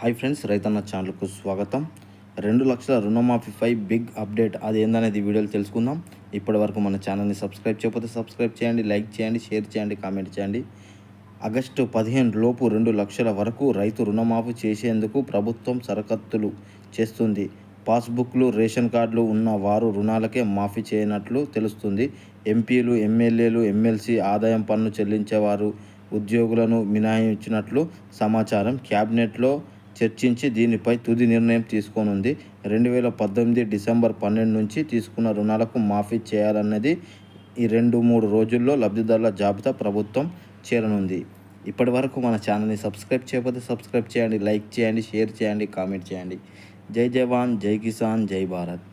Hi friends రైతన్న ఛానల్కు స్వాగతం. రెండు లక్షల రుణమాఫీపై బిగ్ అప్డేట్ అది ఏందనేది వీడియోలు తెలుసుకుందాం. ఇప్పటి వరకు మన ఛానల్ని సబ్స్క్రైబ్ చేయకపోతే సబ్స్క్రైబ్ చేయండి లైక్ చేయండి షేర్ చేయండి కామెంట్ చేయండి. ఆగస్టు పదిహేను లోపు రెండు లక్షల వరకు రైతు రుణమాఫీ చేసేందుకు ప్రభుత్వం సరకత్తులు చేస్తుంది. పాస్బుక్లు రేషన్ కార్డులు ఉన్న వారు రుణాలకే మాఫీ చేయనట్లు తెలుస్తుంది. ఎంపీలు ఎమ్మెల్యేలు ఎమ్మెల్సీ ఆదాయం పన్ను చెల్లించేవారు ఉద్యోగులను మినహాయించినట్లు సమాచారం. క్యాబినెట్లో చర్చించి దీనిపై తుది నిర్ణయం తీసుకోనుంది. రెండు వేల పద్దెనిమిది డిసెంబర్ పన్నెండు నుంచి తీసుకున్న రుణాలకు మాఫీ చేయాలన్నది ఈ రెండు మూడు రోజుల్లో లబ్ధిదారుల జాబితా ప్రభుత్వం చేరనుంది. ఇప్పటి వరకు మన ఛానల్ని సబ్స్క్రైబ్ చేయకపోతే సబ్స్క్రైబ్ చేయండి లైక్ చేయండి షేర్ చేయండి కామెంట్ చేయండి. జై జవాన్ జై కిసాన్ జై భారత్.